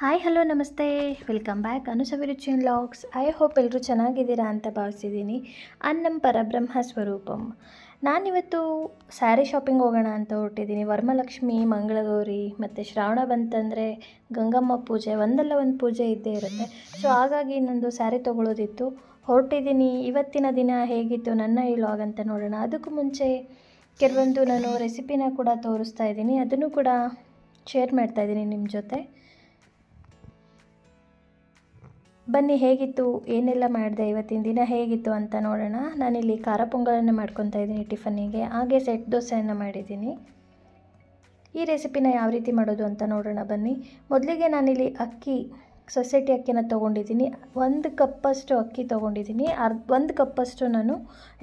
Hi hello ನಮಸ್ತೆ. Welcome back ಅನುಸವಿರುಚಿನ್ logs I hope ಎಲ್ಲರೂ ಚೆನ್ನಾಗಿದ್ದೀರಾ ಅಂತ ಭಾವಿಸಿದ್ದೀನಿ. ಅನ್ನಂ ಪರಬ್ರಹ್ಮ ಸ್ವರೂಪಂ. ನಾನಿವತ್ತು ಸ್ಯಾರಿ ಶಾಪಿಂಗ್ ಹೋಗೋಣ ಅಂತ ಹೊರಟಿದ್ದೀನಿ. ವರಮಲಕ್ಷ್ಮಿ, ಮಂಗಳಗೌರಿ, ಮತ್ತು ಶ್ರಾವಣ ಬಂತಂದರೆ ಗಂಗಮ್ಮ ಪೂಜೆ, ಒಂದಲ್ಲ ಒಂದು ಪೂಜೆ ಇದ್ದೇ ಇರುತ್ತೆ. ಸೊ ಹಾಗಾಗಿ ನಂದು ಸ್ಯಾರಿ ತೊಗೊಳೋದಿತ್ತು. ಹೊರಟಿದ್ದೀನಿ. ಇವತ್ತಿನ ದಿನ ಹೇಗಿತ್ತು, ನನ್ನ ಈ ಲಾಗ್ ಅಂತ ನೋಡೋಣ. ಅದಕ್ಕೂ ಮುಂಚೆ ಕೆಲವೊಂದು ನಾನು ರೆಸಿಪಿನ ಕೂಡ ತೋರಿಸ್ತಾ ಇದ್ದೀನಿ. ಅದನ್ನು ಕೂಡ ಶೇರ್ ಮಾಡ್ತಾ ಇದ್ದೀನಿ ನಿಮ್ಮ ಜೊತೆ. ಬನ್ನಿ, ಹೇಗಿತ್ತು? ಏನೆಲ್ಲ ಮಾಡಿದೆ? ಇವತ್ತಿನ ದಿನ ಹೇಗಿತ್ತು ಅಂತ ನೋಡೋಣ. ನಾನಿಲ್ಲಿ ಖಾರ ಪೊಂಗಲನ್ನು ಮಾಡ್ಕೊತಾ ಇದ್ದೀನಿ ಟಿಫನ್ನಿಗೆ. ಹಾಗೆ ಸೆಟ್ ದೋಸೆಯನ್ನು ಮಾಡಿದ್ದೀನಿ. ಈ ರೆಸಿಪಿನ ಯಾವ ರೀತಿ ಮಾಡೋದು ಅಂತ ನೋಡೋಣ ಬನ್ನಿ. ಮೊದಲಿಗೆ ನಾನಿಲ್ಲಿ ಅಕ್ಕಿ ಸೊಸೈಟಿ ಅಕ್ಕಿನ ತೊಗೊಂಡಿದ್ದೀನಿ. ಒಂದು ಕಪ್ಪಷ್ಟು ಅಕ್ಕಿ ತೊಗೊಂಡಿದ್ದೀನಿ. ಅರ್ಧ ಒಂದು ಕಪ್ಪಷ್ಟು ನಾನು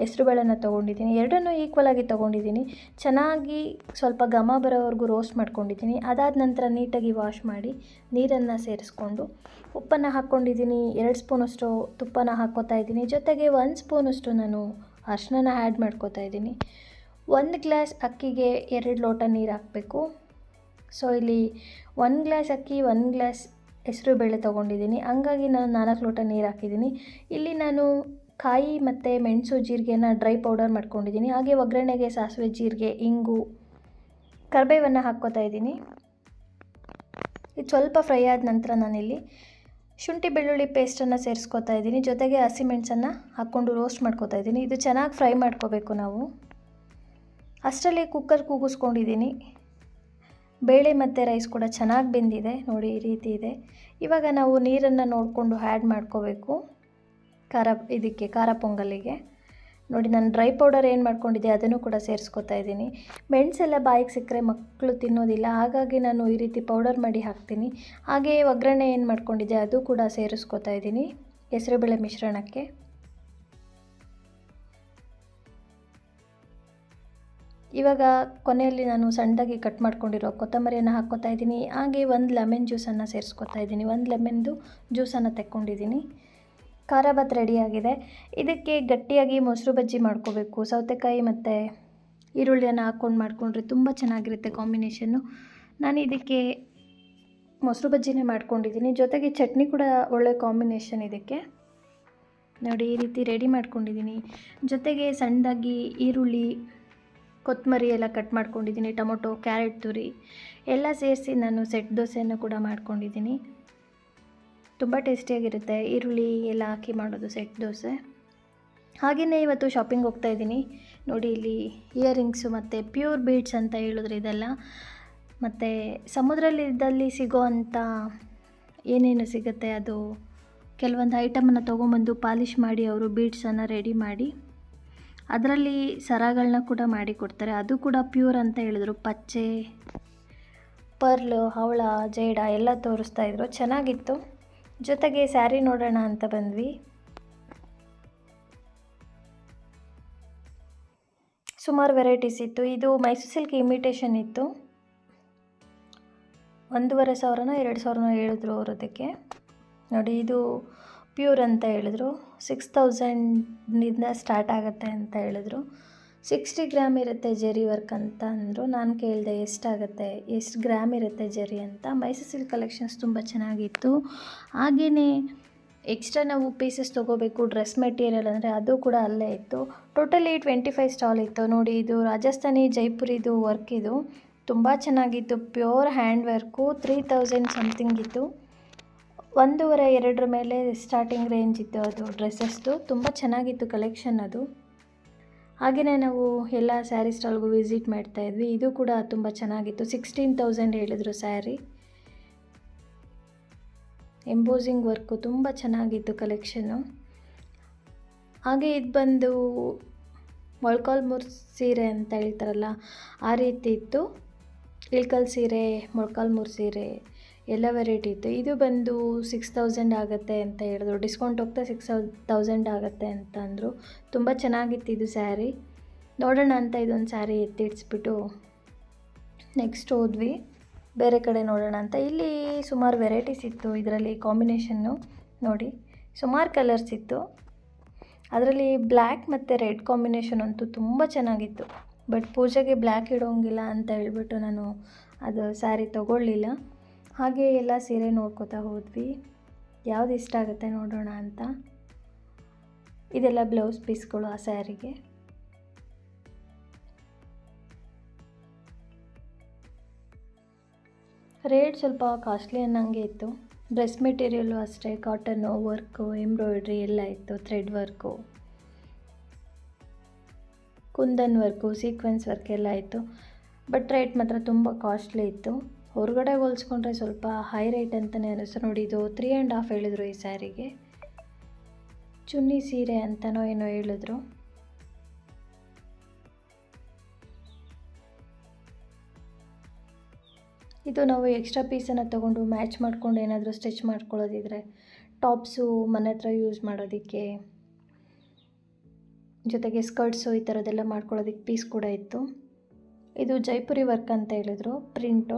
ಹೆಸ್ರುಬೇಳೆನ ತೊಗೊಂಡಿದ್ದೀನಿ. ಎರಡನ್ನೂ ಈಕ್ವಲಾಗಿ ತೊಗೊಂಡಿದ್ದೀನಿ. ಚೆನ್ನಾಗಿ ಸ್ವಲ್ಪ ಘಮ ಬರೋವರೆಗೂ ರೋಸ್ಟ್ ಮಾಡ್ಕೊಂಡಿದ್ದೀನಿ. ಅದಾದ ನಂತರ ನೀಟಾಗಿ ವಾಶ್ ಮಾಡಿ ನೀರನ್ನು ಸೇರಿಸ್ಕೊಂಡು ಉಪ್ಪನ್ನು ಹಾಕ್ಕೊಂಡಿದ್ದೀನಿ. ಎರಡು ಸ್ಪೂನಷ್ಟು ತುಪ್ಪನ ಹಾಕ್ಕೋತಾ ಇದ್ದೀನಿ. ಜೊತೆಗೆ ಒಂದು ಸ್ಪೂನಷ್ಟು ನಾನು ಅರ್ಶಿನ ಆ್ಯಡ್ ಮಾಡ್ಕೋತಾ ಇದ್ದೀನಿ. ಒಂದು ಗ್ಲಾಸ್ ಅಕ್ಕಿಗೆ ಎರಡು ಲೋಟ ನೀರು ಹಾಕಬೇಕು. ಸೊ ಇಲ್ಲಿ ಒಂದು ಗ್ಲಾಸ್ ಅಕ್ಕಿ, ಒಂದು ಗ್ಲಾಸ್ ಹೆಸರು ಬೇಳೆ ತೊಗೊಂಡಿದ್ದೀನಿ. ಹಂಗಾಗಿ ನಾನು ನಾಲ್ಕು ಲೋಟ ನೀರು ಹಾಕಿದ್ದೀನಿ. ಇಲ್ಲಿ ನಾನು ಕಾಯಿ ಮತ್ತು ಮೆಣಸು ಜೀರಿಗೆನ ಡ್ರೈ ಪೌಡರ್ ಮಾಡ್ಕೊಂಡಿದ್ದೀನಿ. ಹಾಗೆ ಒಗ್ಗರಣೆಗೆ ಸಾಸಿವೆ, ಜೀರಿಗೆ, ಇಂಗು, ಕರಿಬೇವನ್ನು ಹಾಕ್ಕೋತಾ ಇದ್ದೀನಿ. ಇದು ಸ್ವಲ್ಪ ಫ್ರೈ ಆದ ನಂತರ ನಾನಿಲ್ಲಿ ಶುಂಠಿ ಬೆಳ್ಳುಳ್ಳಿ ಪೇಸ್ಟನ್ನು ಸೇರಿಸ್ಕೊತಾ ಇದ್ದೀನಿ. ಜೊತೆಗೆ ಹಸಿಮೆಣಸನ್ನು ಹಾಕ್ಕೊಂಡು ರೋಸ್ಟ್ ಮಾಡ್ಕೊತಾ ಇದ್ದೀನಿ. ಇದು ಚೆನ್ನಾಗಿ ಫ್ರೈ ಮಾಡ್ಕೋಬೇಕು ನಾವು. ಅಷ್ಟರಲ್ಲಿ ಕುಕ್ಕರ್ ಕೂಗಿಸ್ಕೊಂಡಿದ್ದೀನಿ. ಬೇಳೆ ಮತ್ತು ರೈಸ್ ಕೂಡ ಚೆನ್ನಾಗಿ ಬೆಂದಿದೆ. ನೋಡಿ ಈ ರೀತಿ ಇದೆ. ಇವಾಗ ನಾವು ನೀರನ್ನು ನೋಡಿಕೊಂಡು ಆ್ಯಡ್ ಮಾಡ್ಕೋಬೇಕು. ಖಾರ, ಇದಕ್ಕೆ ಖಾರ ಪೊಂಗಲಿಗೆ. ನೋಡಿ ನಾನು ಡ್ರೈ ಪೌಡರ್ ಏನು ಮಾಡ್ಕೊಂಡಿದ್ದೆ ಅದನ್ನು ಕೂಡ ಸೇರಿಸ್ಕೊತಾ ಇದ್ದೀನಿ. ಮೆಣಸೆಲ್ಲ ಬಾಯಿಗೆ ಸಿಕ್ಕರೆ ಮಕ್ಕಳು ತಿನ್ನೋದಿಲ್ಲ. ಹಾಗಾಗಿ ನಾನು ಈ ರೀತಿ ಪೌಡರ್ ಮಾಡಿ ಹಾಕ್ತೀನಿ. ಹಾಗೆಯೇ ಒಗ್ಗರಣೆ ಏನು ಮಾಡ್ಕೊಂಡಿದ್ದೆ ಅದು ಕೂಡ ಸೇರಿಸ್ಕೊತಾ ಇದ್ದೀನಿ. ಹೆಸರುಬೇಳೆ ಮಿಶ್ರಣಕ್ಕೆ. ಇವಾಗ ಕೊನೆಯಲ್ಲಿ ನಾನು ಸಣ್ಣದಾಗಿ ಕಟ್ ಮಾಡ್ಕೊಂಡಿರೋ ಕೊತ್ತಂಬರಿಯನ್ನು ಹಾಕ್ಕೋತಾ ಇದ್ದೀನಿ. ಹಾಗೆ ಒಂದು ಲೆಮನ್ ಜ್ಯೂಸನ್ನು ಸೇರಿಸ್ಕೊತಾ ಇದ್ದೀನಿ. ಒಂದು ಲೆಮನ್ದು ಜ್ಯೂಸನ್ನು ತೆಕ್ಕೊಂಡಿದ್ದೀನಿ. ಖಾರ ಭಾತ್ ರೆಡಿಯಾಗಿದೆ ಇದಕ್ಕೆ ಗಟ್ಟಿಯಾಗಿ ಮೊಸರು ಬಜ್ಜಿ ಮಾಡ್ಕೋಬೇಕು. ಸೌತೆಕಾಯಿ ಮತ್ತು ಈರುಳ್ಳಿಯನ್ನು ಹಾಕ್ಕೊಂಡು ಮಾಡಿಕೊಂಡ್ರೆ ತುಂಬ ಚೆನ್ನಾಗಿರುತ್ತೆ ಕಾಂಬಿನೇಷನ್ನು ನಾನು ಇದಕ್ಕೆ ಮೊಸರು ಬಜ್ಜಿನೇ ಮಾಡ್ಕೊಂಡಿದ್ದೀನಿ. ಜೊತೆಗೆ ಚಟ್ನಿ ಕೂಡ ಒಳ್ಳೆ ಕಾಂಬಿನೇಷನ್ ಇದಕ್ಕೆ. ನೋಡಿ ಈ ರೀತಿ ರೆಡಿ ಮಾಡ್ಕೊಂಡಿದ್ದೀನಿ. ಜೊತೆಗೆ ಸಣ್ಣದಾಗಿ ಈರುಳ್ಳಿ ಕೊತ್ತಂಬರಿ ಎಲ್ಲ ಕಟ್ ಮಾಡ್ಕೊಂಡಿದ್ದೀನಿ, ಟೊಮೊಟೊ, ಕ್ಯಾರೆಟ್ ತುರಿ ಎಲ್ಲ ಸೇರಿಸಿ ನಾನು ಸೆಟ್ ದೋಸೆಯನ್ನು ಕೂಡ ಮಾಡ್ಕೊಂಡಿದ್ದೀನಿ. ತುಂಬ ಟೇಸ್ಟಿಯಾಗಿರುತ್ತೆ, ಈರುಳ್ಳಿ ಎಲ್ಲ ಹಾಕಿ ಮಾಡೋದು ಸೆಟ್ ದೋಸೆ. ಹಾಗೆಯೇ ಇವತ್ತು ಶಾಪಿಂಗ್ ಹೋಗ್ತಾ ಇದ್ದೀನಿ. ನೋಡಿ ಇಲ್ಲಿ ಇಯರಿಂಗ್ಸು ಮತ್ತು ಪ್ಯೂರ್ ಬೀಡ್ಸ್ ಅಂತ ಹೇಳಿದ್ರೆ ಇದೆಲ್ಲ. ಮತ್ತು ಸಮುದ್ರದಲ್ಲಿ ಸಿಗೋ ಅಂಥ ಏನೇನು ಸಿಗುತ್ತೆ ಅದು, ಕೆಲವೊಂದು ಐಟಮನ್ನು ತೊಗೊಂಬಂದು ಪಾಲಿಷ್ ಮಾಡಿ ಅವರು ಬೀಡ್ಸನ್ನು ರೆಡಿ ಮಾಡಿ. ಅದರಲ್ಲಿ ಸರಗಳನ್ನ ಕೂಡ ಮಾಡಿಕೊಡ್ತಾರೆ ಅದು ಕೂಡ ಪ್ಯೂರ್ ಅಂತ ಹೇಳಿದ್ರು. ಪಚ್ಚೆ, ಪರ್ಲು, ಹವಳ, ಜೇಡ ಎಲ್ಲ ತೋರಿಸ್ತಾ ಇದ್ರು. ಚೆನ್ನಾಗಿತ್ತು. ಜೊತೆಗೆ ಸ್ಯಾರಿ ನೋಡೋಣ ಅಂತ ಬಂದ್ವಿ. ಸುಮಾರು ವೆರೈಟೀಸ್ ಇತ್ತು. ಇದು ಮೈಸೂರು ಸಿಲ್ಕ್ ಇಮಿಟೇಷನ್ ಇತ್ತು. ಒಂದೂವರೆ ಸಾವಿರನೋ, ಎರಡು ಸಾವಿರನೋ ಹೇಳಿದ್ರು ಅದಕ್ಕೆ. ನೋಡಿ, ಇದು ಪ್ಯೂರ್ ಅಂತ ಹೇಳಿದ್ರು. ಸಿಕ್ಸ್ ತೌಸಂಡ್ನಿಂದ ಸ್ಟಾರ್ಟ್ ಆಗುತ್ತೆ ಅಂತ ಹೇಳಿದ್ರು. ಸಿಕ್ಸ್ಟಿ ಗ್ರಾಮ್ ಇರುತ್ತೆ ಜರಿ ವರ್ಕ್ ಅಂತ ಅಂದರು. ನಾನು ಕೇಳಿದೆ ಎಷ್ಟಾಗುತ್ತೆ, ಎಷ್ಟು ಗ್ರಾಮ್ ಇರುತ್ತೆ ಜರಿ ಅಂತ. ಮೈಸೂರು ಸಿಲ್ಕ್ ಕಲೆಕ್ಷನ್ಸ್ ತುಂಬ ಚೆನ್ನಾಗಿತ್ತು. ಹಾಗೆಯೇ ಎಕ್ಸ್ಟ್ರಾ ನಾವು ಪೀಸಸ್ ತೊಗೋಬೇಕು, ಡ್ರೆಸ್ ಮೆಟೀರಿಯಲ್ ಅಂದರೆ ಅದು ಕೂಡ ಅಲ್ಲೇ ಇತ್ತು. ಟೋಟಲಿ ಟ್ವೆಂಟಿ ಫೈವ್ ಸ್ಟಾಲ್ ಇತ್ತು. ನೋಡಿ, ಇದು ರಾಜಸ್ಥಾನಿ, ಜೈಪುರಿದು ವರ್ಕ್ ಇದು. ತುಂಬ ಚೆನ್ನಾಗಿತ್ತು. Pure hand work, three thousand something ಇತ್ತು. ಒಂದೂವರೆ, ಎರಡರ ಮೇಲೆ ಸ್ಟಾರ್ಟಿಂಗ್ ರೇಂಜ್ ಇತ್ತು ಅದು ಡ್ರೆಸ್ಸಸ್ದು ತುಂಬ ಚೆನ್ನಾಗಿತ್ತು ಕಲೆಕ್ಷನ್ ಅದು. ಹಾಗೆಯೇ ನಾವು ಎಲ್ಲ ಸ್ಯಾರಿ ಸ್ಟಾಲ್ಗೂ ವಿಸಿಟ್ ಮಾಡ್ತಾಯಿದ್ವಿ ಇದು ಕೂಡ ತುಂಬ ಚೆನ್ನಾಗಿತ್ತು. ಸಿಕ್ಸ್ಟೀನ್ ತೌಸಂಡ್ ಹೇಳಿದರು ಸ್ಯಾರಿ ಎಂಬೋಸಿಂಗ್ ವರ್ಕು ತುಂಬ ಚೆನ್ನಾಗಿತ್ತು ಕಲೆಕ್ಷನ್ನು ಹಾಗೆ ಇದು ಬಂದು ಮೊಳ್ಕಾಲ್ಮೂರು ಸೀರೆ ಅಂತ ಹೇಳ್ತಾರಲ್ಲ, ಆ ರೀತಿ ಇತ್ತು. ಇಳ್ಕಲ್ ಸೀರೆ ಮೊಳ್ಕಾಲ್ಮೂರು ಸೀರೆ. ಎಲ್ಲ ವೆರೈಟಿ ಇತ್ತು. ಇದು ಬಂದು ಸಿಕ್ಸ್ ತೌಸಂಡ್ ಆಗುತ್ತೆ ಅಂತ ಹೇಳಿದ್ರು. ಡಿಸ್ಕೌಂಟ್ ಹೋಗ್ತಾ ಸಿಕ್ಸ್ ತೌಸಂಡ್ ಆಗುತ್ತೆ ಅಂತ ಅಂದರು. ತುಂಬ ಚೆನ್ನಾಗಿತ್ತು ಇದು ಸ್ಯಾರಿ ನೋಡೋಣ ಅಂತ ಇದೊಂದು ಸ್ಯಾರಿ ಎತ್ತಿಡ್ಸ್ಬಿಟ್ಟು ನೆಕ್ಸ್ಟ್ ಹೋದ್ವಿ. ಬೇರೆ ಕಡೆ ನೋಡೋಣ ಅಂತ. ಇಲ್ಲಿ ಸುಮಾರು ವೆರೈಟೀಸ್ ಇತ್ತು ಇದರಲ್ಲಿ ಕಾಂಬಿನೇಷನ್ನು ನೋಡಿ, ಸುಮಾರು ಕಲರ್ಸ್ ಇತ್ತು. ಅದರಲ್ಲಿ ಬ್ಲ್ಯಾಕ್ ಮತ್ತು ರೆಡ್ ಕಾಂಬಿನೇಷನ್ ಅಂತೂ ತುಂಬ ಚೆನ್ನಾಗಿತ್ತು. ಬಟ್ ಪೂಜೆಗೆ ಬ್ಲ್ಯಾಕ್ ಇಡೋಂಗಿಲ್ಲ ಅಂತ ಹೇಳ್ಬಿಟ್ಟು ನಾನು ಅದು ಸ್ಯಾರಿ ತೊಗೊಳ್ಳಿಲ್ಲ. ಹಾಗೆ ಎಲ್ಲ ಸೀರೆ ನೋಡ್ಕೋತಾ ಹೋದ್ವಿ. ಯಾವ್ದು ಇಷ್ಟ ಆಗುತ್ತೆ ನೋಡೋಣ ಅಂತ. ಇದೆಲ್ಲ ಬ್ಲೌಸ್ ಪೀಸ್ಗಳು ಆ ಸ್ಯಾರಿಗೆ. ರೇಟ್ ಸ್ವಲ್ಪ ಕಾಸ್ಟ್ಲಿ ಅನ್ನಂಗೆ ಇತ್ತು. ಡ್ರೆಸ್ ಮೆಟೀರಿಯಲ್ಲು ಅಷ್ಟೇ, ಕಾಟನ್ನು, ವರ್ಕು, ಎಂಬ್ರಾಯ್ಡ್ರಿ ಎಲ್ಲ ಇತ್ತು, thread work. Kundan work, sequence work ಎಲ್ಲ ಇತ್ತು. ಬಟ್ ರೇಟ್ ಮಾತ್ರ ತುಂಬ ಕಾಸ್ಟ್ಲಿ ಇತ್ತು. ಹೊರಗಡೆ ಹೋಲಿಸ್ಕೊಂಡ್ರೆ ಸ್ವಲ್ಪ ಹೈ ರೇಟ್ ಅಂತಲೇ ಅನಿಸ್ತು. ನೋಡಿ, ಇದು ತ್ರೀ ಆ್ಯಂಡ್ ಹಾಫ್ ಹೇಳಿದರು ಈ ಸ್ಯಾರಿಗೆ. ಚುನ್ನಿ ಸೀರೆ ಅಂತನೋ ಏನೋ ಹೇಳಿದ್ರು. ಇದು ನಾವು ಎಕ್ಸ್ಟ್ರಾ ಪೀಸನ್ನು ತೊಗೊಂಡು ಮ್ಯಾಚ್ ಮಾಡ್ಕೊಂಡು ಏನಾದರೂ ಸ್ಟಿಚ್ ಮಾಡ್ಕೊಳ್ಳೋದಿದ್ರೆ ಟಾಪ್ಸು ಮನೆ ಹತ್ರ ಯೂಸ್ ಮಾಡೋದಕ್ಕೆ, ಜೊತೆಗೆ ಸ್ಕರ್ಟ್ಸು ಈ ಥರದ್ದೆಲ್ಲ ಮಾಡ್ಕೊಳ್ಳೋದಕ್ಕೆ ಪೀಸ್ ಕೂಡ ಇತ್ತು. ಇದು ಜೈಪುರಿ ವರ್ಕ್ ಅಂತ ಹೇಳಿದ್ರು ಪ್ರಿಂಟು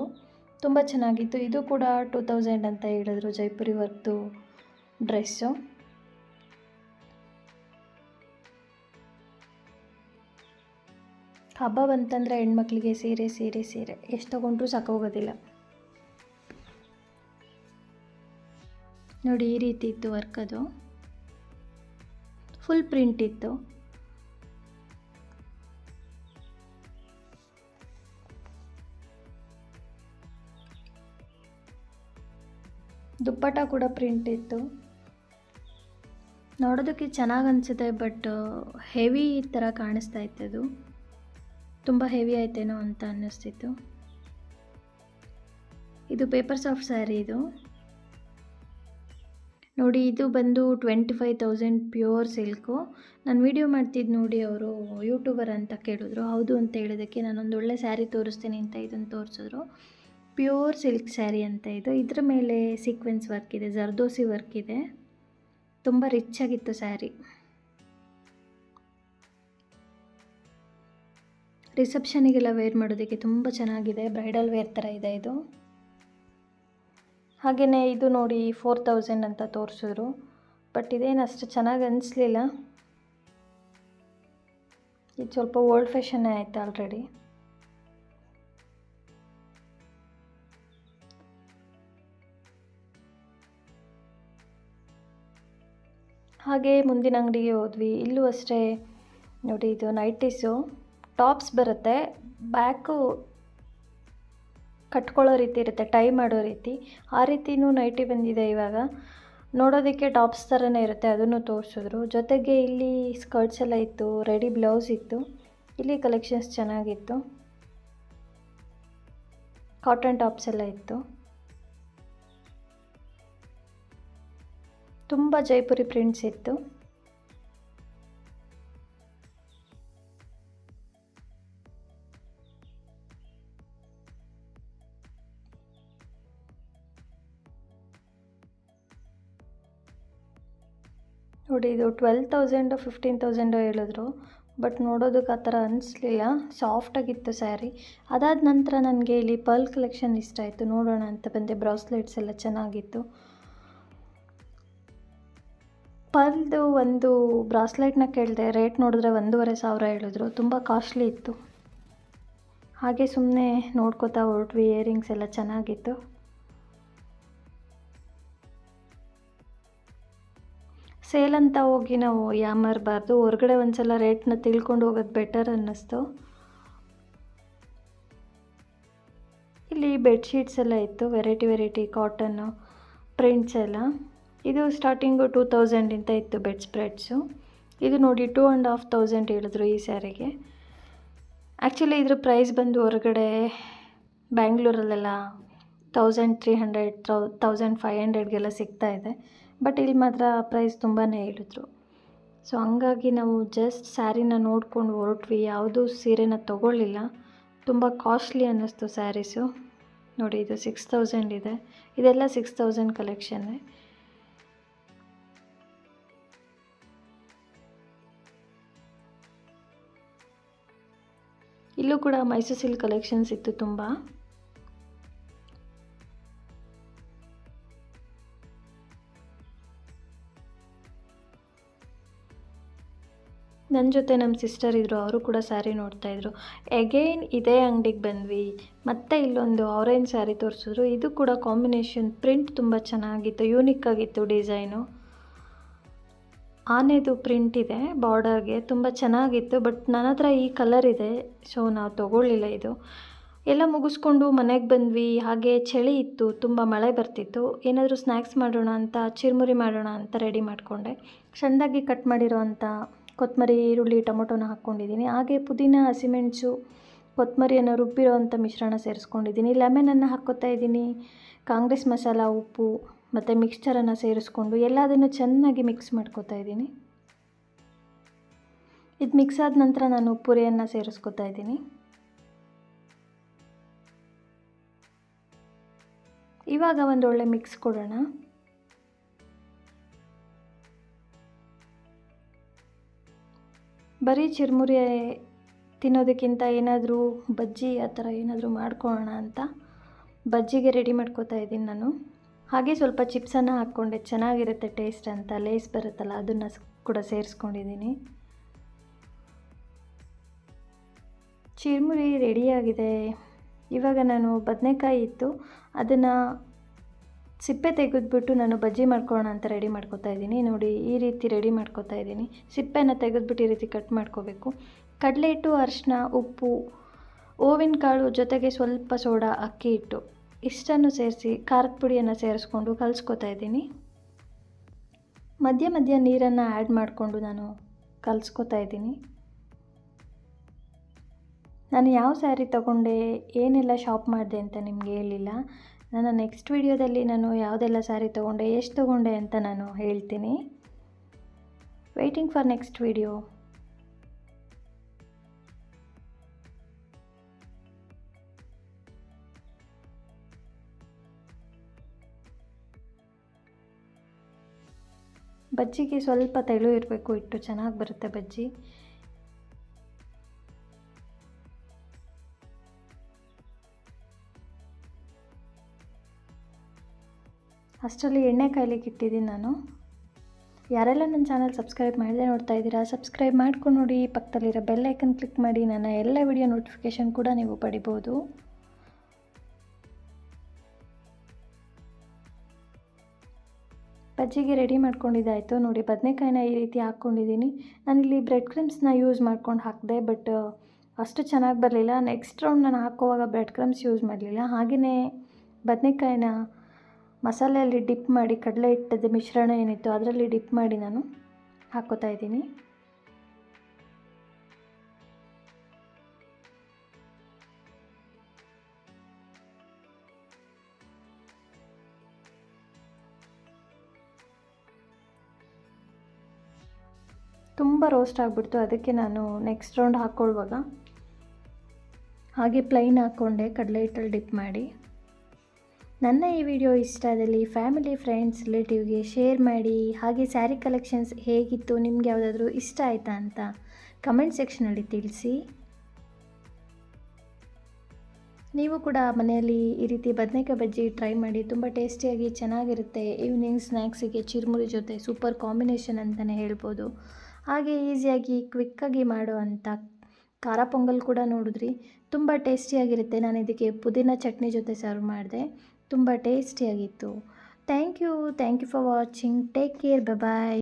ತುಂಬ ಚೆನ್ನಾಗಿತ್ತು. ಇದು ಕೂಡ ಟೂ ತೌಸಂಡ್ ಅಂತ ಹೇಳಿದ್ರು ಜೈಪುರಿ ವರ್ಕ್ದು ಡ್ರೆಸ್ಸು. ಹಬ್ಬ ಬಂತಂದರೆ ಹೆಣ್ಮಕ್ಳಿಗೆ ಸೀರೆ ಸೀರೆ ಸೀರೆ. ಎಷ್ಟು ತೊಗೊಂಡ್ರೂ ಸಾಕೋಗೋದಿಲ್ಲ ನೋಡಿ ಈ ರೀತಿ ಇತ್ತು ವರ್ಕ್ ಅದು ಫುಲ್ ಪ್ರಿಂಟ್ ಇತ್ತು. ದುಪ್ಪಟ ಕೂಡ ಪ್ರಿಂಟ್ ಇತ್ತು. ನೋಡೋದಕ್ಕೆ ಚೆನ್ನಾಗಿ ಅನಿಸುತ್ತೆ ಬಟ್ ಹೆವಿ ಥರ ಕಾಣಿಸ್ತಾ ಇತ್ತು ಅದು ತುಂಬ ಹೆವಿ ಆಯ್ತೇನೋ ಅಂತ ಅನ್ನಿಸ್ತಿತ್ತು. ಇದು ಪೇಪರ್ ಸಾಫ್ಟ್ ಸ್ಯಾರಿ ಇದು. ನೋಡಿ, ಇದು ಬಂದು twenty five thousand pure silk ನಾನು ವೀಡಿಯೋ ಮಾಡ್ತಿದ್ದು ನೋಡಿ ಅವರು ಯೂಟ್ಯೂಬರ್ ಅಂತ ಕೇಳಿದ್ರು. ಹೌದು ಅಂತ ಹೇಳಿದ್ದಕ್ಕೆ ನಾನೊಂದು ಒಳ್ಳೆ ಸ್ಯಾರಿ ತೋರಿಸ್ತೀನಿ ಅಂತ ಇದನ್ನು ತೋರಿಸಿದ್ರು. ಪ್ಯೂರ್ ಸಿಲ್ಕ್ ಸ್ಯಾರಿ ಅಂತ ಇದು. ಇದ್ರ ಮೇಲೆ ಸೀಕ್ವೆನ್ಸ್ ವರ್ಕ್ ಇದೆ, ಜರ್ದೋಸಿ ವರ್ಕ್ ಇದೆ. ತುಂಬ ರಿಚ್ ಆಗಿತ್ತು ಸ್ಯಾರಿ. ರಿಸೆಪ್ಷನಿಗೆಲ್ಲ ವೇರ್ ಮಾಡೋದಕ್ಕೆ ತುಂಬ ಚೆನ್ನಾಗಿದೆ ಬ್ರೈಡಲ್ ವೇರ್ ಥರ ಇದೆ ಇದು. ಹಾಗೆಯೇ ಇದು ನೋಡಿ ಫೋರ್ ತೌಸಂಡ್ ಅಂತ ತೋರಿಸಿದ್ರು. ಬಟ್ ಇದೇನು ಅಷ್ಟು ಚೆನ್ನಾಗಿ ಅನಿಸ್ಲಿಲ್ಲ. ಇದು ಸ್ವಲ್ಪ ಓಲ್ಡ್ ಫ್ಯಾಷನ್ನೇ ಆಯಿತು ಆಲ್ರೆಡಿ ಹಾಗೆ ಮುಂದಿನ ಅಂಗಡಿಗೆ ಹೋದ್ವಿ. ಇಲ್ಲೂ ಅಷ್ಟೇ. ನೋಡಿ, ಇದು ನೈಟೀಸು. ಟಾಪ್ಸ್ ಬರುತ್ತೆ. ಬ್ಯಾಕು ಕಟ್ಕೊಳ್ಳೋ ರೀತಿ ಇರುತ್ತೆ, ಟೈ ಮಾಡೋ ರೀತಿ. ಆ ರೀತಿಯೂ ನೈಟಿ ಬಂದಿದೆ ಇವಾಗ. ನೋಡೋದಕ್ಕೆ ಟಾಪ್ಸ್ ಥರನೇ ಇರುತ್ತೆ, ಅದನ್ನು ತೋರಿಸಿದ್ರು. ಜೊತೆಗೆ ಇಲ್ಲಿ ಸ್ಕರ್ಟ್ಸ್ ಎಲ್ಲ ಇತ್ತು, ರೆಡಿ ಬ್ಲೌಸ್ ಇತ್ತು. ಇಲ್ಲಿ ಕಲೆಕ್ಷನ್ಸ್ ಚೆನ್ನಾಗಿತ್ತು. ಕಾಟನ್ ಟಾಪ್ಸ್ ಎಲ್ಲ ಇತ್ತು. ತುಂಬ ಜೈಪುರಿ ಪ್ರಿಂಟ್ಸ್ ಇತ್ತು. ನೋಡಿ, ಇದು ಟ್ವೆಲ್ ತೌಸಂಡು ಫಿಫ್ಟೀನ್ ತೌಸಂಡು ಹೇಳಿದ್ರು. ಬಟ್ ನೋಡೋದಕ್ಕೆ ಆ ಥರ ಅನಿಸ್ಲಿಲ್ಲ. ಸಾಫ್ಟಾಗಿತ್ತು ಸ್ಯಾರಿ ಅದಾದ ನಂತರ ನನಗೆ ಇಲ್ಲಿ ಪರ್ಲ್ ಕಲೆಕ್ಷನ್ ಇಷ್ಟ ಆಯಿತು. ನೋಡೋಣ ಅಂತ ಬಂದೆ. ಬ್ರಾಸ್ಲೆಟ್ಸ್ ಎಲ್ಲ ಚೆನ್ನಾಗಿತ್ತು. ಪರ್ಲ್ದು ಒಂದು ಬ್ರಾಸ್ಲೆಟ್ನ ಕೇಳಿದೆ. ರೇಟ್ ನೋಡಿದ್ರೆ ಒಂದೂವರೆ ಸಾವಿರ ಹೇಳಿದ್ರು. ತುಂಬ ಕಾಸ್ಟ್ಲಿ ಇತ್ತು. ಹಾಗೆ ಸುಮ್ಮನೆ ನೋಡ್ಕೋತಾ ಹೊರಟ್ವಿ. ಇಯರಿಂಗ್ಸ್ ಎಲ್ಲ ಚೆನ್ನಾಗಿತ್ತು. ಸೇಲ್ ಅಂತ ಹೋಗಿ ನಾವು ಯಾಮರಬಾರ್ದು ಹೊರಗಡೆ ಒಂದ್ಸಲ ರೇಟ್ನ ತಿಳ್ಕೊಂಡು ಹೋಗೋದು ಬೆಟರ್ ಅನ್ನಿಸ್ತು. ಇಲ್ಲಿ ಬೆಡ್ಶೀಟ್ಸ್ ಎಲ್ಲ ಇತ್ತು. ವೆರೈಟಿ ವೆರೈಟಿ ಕಾಟನ್ನು, ಪ್ರಿಂಟ್ಸ್ ಎಲ್ಲ. ಇದು ಸ್ಟಾರ್ಟಿಂಗು ಟೂ ತೌಸಂಡಿಂದ ಇತ್ತು ಬೆಡ್ ಸ್ಪ್ರೆಡ್ಸು ಇದು ನೋಡಿ ಟೂ ಆ್ಯಂಡ್ ಹಾಫ್ ತೌಸಂಡ್ ಹೇಳಿದ್ರು ಈ ಸ್ಯಾರಿಗೆ. ಆ್ಯಕ್ಚುಲಿ ಇದ್ರ ಪ್ರೈಸ್ ಬಂದು ಹೊರಗಡೆ ಬ್ಯಾಂಗ್ಳೂರಲ್ಲೆಲ್ಲ ತೌಸಂಡ್ ತ್ರೀ ಹಂಡ್ರೆಡ್ ತೌ ತೌಸಂಡ್ ಫೈವ್ ಹಂಡ್ರೆಡ್ಗೆಲ್ಲ ಸಿಗ್ತಾ ಇದೆ. ಬಟ್ ಇಲ್ಲಿ ಮಾತ್ರ ಪ್ರೈಸ್ ತುಂಬಾ ಹೇಳಿದ್ರು. ಸೊ ಹಂಗಾಗಿ ನಾವು ಜಸ್ಟ್ ಸ್ಯಾರಿನ ನೋಡ್ಕೊಂಡು ಹೊರಟ್ವಿ. ಯಾವುದೂ ಸೀರೆನ ತೊಗೊಳ್ಳಿಲ್ಲ. ತುಂಬ ಕಾಸ್ಟ್ಲಿ ಅನ್ನಿಸ್ತು ಸ್ಯಾರೀಸು. ನೋಡಿ ಇದು ಸಿಕ್ಸ್ ತೌಸಂಡ್ ಇದೆ. ಇದೆಲ್ಲ ಸಿಕ್ಸ್ ತೌಸಂಡ್ ಕಲೆಕ್ಷನ್ನೇ ಇಲ್ಲೂ ಕೂಡ ಮೈಸೂರು ಸಿಲ್ಕ್ ಕಲೆಕ್ಷನ್ಸ್ ಇತ್ತು ತುಂಬ. ನನ್ನ ಜೊತೆ ನಮ್ಮ ಸಿಸ್ಟರ್ ಇದ್ದರು ಅವರು ಕೂಡ ಸ್ಯಾರಿ ನೋಡ್ತಾಯಿದ್ರು ಎಗೈನ್ ಇದೇ ಅಂಗಡಿಗೆ ಬಂದ್ವಿ. ಮತ್ತೆ ಇಲ್ಲೊಂದು ಆರೆಂಜ್ ಸ್ಯಾರಿ ತೋರಿಸಿದ್ರು. ಇದು ಕೂಡ ಕಾಂಬಿನೇಷನ್ ಪ್ರಿಂಟ್ ತುಂಬ ಚೆನ್ನಾಗಿತ್ತು ಯೂನಿಕ್ ಆಗಿತ್ತು ಡಿಸೈನು ಆನೆದು ಪ್ರಿಂಟ್ ಇದೆ ಬಾರ್ಡರ್ಗೆ ತುಂಬ ಚೆನ್ನಾಗಿತ್ತು ಬಟ್ ನನ್ನ ಹತ್ರ ಈ ಕಲರ್ ಇದೆ ಸೊ ನಾವು ತೊಗೊಳ್ಳಿಲ್ಲ ಇದು. ಎಲ್ಲ ಮುಗಿಸ್ಕೊಂಡು ಮನೆಗೆ ಬಂದ್ವಿ, ಹಾಗೆ ಚಳಿ ಇತ್ತು, ತುಂಬ ಮಳೆ ಬರ್ತಿತ್ತು. ಏನಾದರೂ ಸ್ನ್ಯಾಕ್ಸ್ ಮಾಡೋಣ ಅಂತ, ಚಿರುಮುರಿ ಮಾಡೋಣ ಅಂತ ರೆಡಿ ಮಾಡಿಕೊಂಡೆ. ಸಣ್ಣದಾಗಿ ಕಟ್ ಮಾಡಿರೋವಂಥ ಕೊತ್ತಂಬರಿ ಈರುಳ್ಳಿ, ಟೊಮೊಟೊನ ಹಾಕ್ಕೊಂಡಿದ್ದೀನಿ ಹಾಗೆ ಪುದೀನ, ಹಸಿಮೆಣಸು ಕೊತ್ತಂಬರಿಯನ್ನು ರುಬ್ಬಿರೋ ಅಂಥ ಮಿಶ್ರಣ ಸೇರಿಸ್ಕೊಂಡಿದ್ದೀನಿ ಲೆಮನನ್ನು ಹಾಕ್ಕೊತಾ ಇದ್ದೀನಿ ಕಾಂಗ್ರೆಸ್ ಮಸಾಲ, ಉಪ್ಪು ಮತ್ತು ಮಿಕ್ಸ್ಚರನ್ನು ಸೇರಿಸ್ಕೊಂಡು ಎಲ್ಲದನ್ನು ಚೆನ್ನಾಗಿ ಮಿಕ್ಸ್ ಮಾಡ್ಕೊತಾ ಇದ್ದೀನಿ. ಇದು ಮಿಕ್ಸ್ ಆದ ನಂತರ ನಾನು ಪುರಿಯನ್ನು ಸೇರಿಸ್ಕೊತಾ ಇದ್ದೀನಿ. ಇವಾಗ ಒಂದು ಒಳ್ಳೆ ಮಿಕ್ಸ್ ಕೊಡೋಣ. ಬರೀ ಚಿರುಮುರಿ ತಿನ್ನೋದಕ್ಕಿಂತ ಏನಾದರೂ ಬಜ್ಜಿ ಆ ಥರ ಏನಾದರೂ ಮಾಡ್ಕೊಳ್ಳೋಣ ಅಂತ ಬಜ್ಜಿಗೆ ರೆಡಿ ಮಾಡ್ಕೋತಾ ಇದ್ದೀನಿ ನಾನು. ಹಾಗೆ ಸ್ವಲ್ಪ ಚಿಪ್ಸನ್ನು ಹಾಕ್ಕೊಂಡೆ. ಚೆನ್ನಾಗಿರುತ್ತೆ ಟೇಸ್ಟ್ ಅಂತ. ಲೇಸ್ ಬರುತ್ತಲ್ಲ, ಅದನ್ನು ಕೂಡ ಸೇರಿಸ್ಕೊಂಡಿದ್ದೀನಿ. ಚಿರುಮುರಿ ರೆಡಿಯಾಗಿದೆ. ಇವಾಗ ನಾನು ಬದನೆಕಾಯಿ ಇತ್ತು. ಅದನ್ನು ಸಿಪ್ಪೆ ತೆಗೆದ್ಬಿಟ್ಟು ನಾನು ಬಜ್ಜಿ ಮಾಡ್ಕೊಳ್ಳೋಣ ಅಂತ ರೆಡಿ ಮಾಡ್ಕೋತಾ ಇದ್ದೀನಿ. ನೋಡಿ, ಈ ರೀತಿ ರೆಡಿ ಮಾಡ್ಕೋತಾ ಇದ್ದೀನಿ. ಸಿಪ್ಪೆನ ತೆಗೆದ್ಬಿಟ್ಟು ಈ ರೀತಿ ಕಟ್ ಮಾಡ್ಕೋಬೇಕು. ಕಡಲೆ ಹಿಟ್ಟು ಅರಿಶಿನ ಉಪ್ಪು ಓವಿನ ಕಾಳು ಜೊತೆಗೆ ಸ್ವಲ್ಪ ಸೋಡಾ ಅಕ್ಕಿ ಹಿಟ್ಟು ಇಷ್ಟನ್ನು ಸೇರಿಸಿ ಖಾರದ ಪುಡಿಯನ್ನು ಸೇರಿಸ್ಕೊಂಡು ಕಲಿಸ್ಕೊತಾ ಇದ್ದೀನಿ. ಮಧ್ಯ ಮಧ್ಯ ನೀರನ್ನು ಆ್ಯಡ್ ಮಾಡಿಕೊಂಡು ನಾನು ಕಲಿಸ್ಕೊತಾ ಇದ್ದೀನಿ. ನಾನು ಯಾವ ಸ್ಯಾರಿ ತಗೊಂಡೆ, ಏನೆಲ್ಲ ಶಾಪ್ ಮಾಡಿದೆ ಅಂತ ನಿಮಗೆ ಹೇಳಿಲ್ಲ. ನನ್ನ ನೆಕ್ಸ್ಟ್ ವಿಡಿಯೋದಲ್ಲಿ ನಾನು ಯಾವುದೆಲ್ಲ ಸ್ಯಾರಿ ತೊಗೊಂಡೆ, ಎಷ್ಟು ತೊಗೊಂಡೆ ಅಂತ ನಾನು ಹೇಳ್ತೀನಿ. ವೆಯ್ಟಿಂಗ್ ಫಾರ್ ನೆಕ್ಸ್ಟ್ ವಿಡಿಯೋ ಬಜ್ಜಿಗೆ ಸ್ವಲ್ಪ ತೆಳು ಇರಬೇಕು, ಇಟ್ಟು ಚೆನ್ನಾಗಿ ಬರುತ್ತೆ ಬಜ್ಜಿ. ಅಷ್ಟರಲ್ಲಿ ಎಣ್ಣೆ ಕಾಯ್ಲಿಕ್ಕೆ ಇಟ್ಟಿದ್ದೀನಿ ನಾನು. ಯಾರೆಲ್ಲ ನನ್ನ ಚಾನಲ್ ಸಬ್ಸ್ಕ್ರೈಬ್ ಮಾಡಿದೆ ನೋಡ್ತಾ ಇದ್ದೀರಾ, ಸಬ್ಸ್ಕ್ರೈಬ್ ಮಾಡ್ಕೊಂಡು ನೋಡಿ. ಪಕ್ಕದಲ್ಲಿರೋ ಬೆಲ್ ಕ್ಲಿಕ್ ಮಾಡಿ, ನನ್ನ ಎಲ್ಲ ವಿಡಿಯೋ ನೋಟಿಫಿಕೇಷನ್ ಕೂಡ ನೀವು ಪಡಿಬೋದು. ಬಜ್ಜಿಗೆ ರೆಡಿ ಮಾಡ್ಕೊಂಡಿದ್ದಾಯಿತು. ನೋಡಿ, ಬದನೆಕಾಯಿನ ಈ ರೀತಿ ಹಾಕ್ಕೊಂಡಿದ್ದೀನಿ. ನಾನಿಲ್ಲಿ ಬ್ರೆಡ್ ಕ್ರಮ್ಸ್ನ ಯೂಸ್ ಮಾಡ್ಕೊಂಡು ಹಾಕಿದೆ ಬಟ್ ಅಷ್ಟು ಚೆನ್ನಾಗಿ ಬರಲಿಲ್ಲ. ನೆಕ್ಸ್ಟ್ ರೌಂಡ್ ನಾನು ಹಾಕೋವಾಗ ಬ್ರೆಡ್ ಕ್ರಮ್ಸ್ ಯೂಸ್ ಮಾಡಲಿಲ್ಲ. ಹಾಗೆಯೇ ಬದನೆಕಾಯಿನ ಮಸಾಲೆಯಲ್ಲಿ ಡಿಪ್ ಮಾಡಿ ಕಡಲೆ ಹಿಟ್ಟದ ಮಿಶ್ರಣ ಏನಿತ್ತು ಅದರಲ್ಲಿ ಡಿಪ್ ಮಾಡಿ ನಾನು ಹಾಕ್ಕೋತಾ ಇದ್ದೀನಿ. ತುಂಬ ರೋಸ್ಟ್ ಆಗಿಬಿಡ್ತು. ಅದಕ್ಕೆ ನಾನು ನೆಕ್ಸ್ಟ್ ರೌಂಡ್ ಹಾಕ್ಕೊಳ್ಳುವಾಗ ಹಾಗೆ ಪ್ಲೈನ್ ಹಾಕ್ಕೊಂಡೆ ಕಡಲೆ ಹಿಟ್ಟಲ್ಲಿ ಡಿಪ್ ಮಾಡಿ. ನನ್ನ ಈ ವಿಡಿಯೋ ಇಷ್ಟ ಆದಲ್ಲಿ ಫ್ಯಾಮಿಲಿ ಫ್ರೆಂಡ್ಸ್ ರಿಲೇಟಿವ್ಗೆ ಶೇರ್ ಮಾಡಿ. ಹಾಗೆ ಸ್ಯಾರಿ ಕಲೆಕ್ಷನ್ಸ್ ಹೇಗಿತ್ತು, ನಿಮ್ಗೆ ಯಾವುದಾದ್ರೂ ಇಷ್ಟ ಆಯಿತಾ ಅಂತ ಕಮೆಂಟ್ ಸೆಕ್ಷನಲ್ಲಿ ತಿಳಿಸಿ. ನೀವು ಕೂಡ ಮನೆಯಲ್ಲಿ ಈ ರೀತಿ ಬದನೆಕಾಯಿ ಬಜ್ಜಿ ಟ್ರೈ ಮಾಡಿ. ತುಂಬ ಟೇಸ್ಟಿಯಾಗಿ ಚೆನ್ನಾಗಿರುತ್ತೆ. ಈವ್ನಿಂಗ್ ಸ್ನ್ಯಾಕ್ಸಿಗೆ ಚಿರುಮುರಿ ಜೊತೆ ಸೂಪರ್ ಕಾಂಬಿನೇಷನ್ ಅಂತಲೇ ಹೇಳ್ಬೋದು. ಹಾಗೆ ಈಸಿಯಾಗಿ, ಕ್ವಿಕ್ಕಾಗಿ ಮಾಡುವಂಥ ಖಾರ ಪೊಂಗಲ್ ಕೂಡ ನೋಡಿದ್ರಿ. ತುಂಬ ಟೇಸ್ಟಿಯಾಗಿರುತ್ತೆ. ನಾನು ಇದಕ್ಕೆ ಪುದೀನ ಚಟ್ನಿ ಜೊತೆ ಸರ್ವ್ ಮಾಡಿದೆ. ತುಂಬ ಟೇಸ್ಟಿಯಾಗಿತ್ತು. Thank you thank you for watching take care bye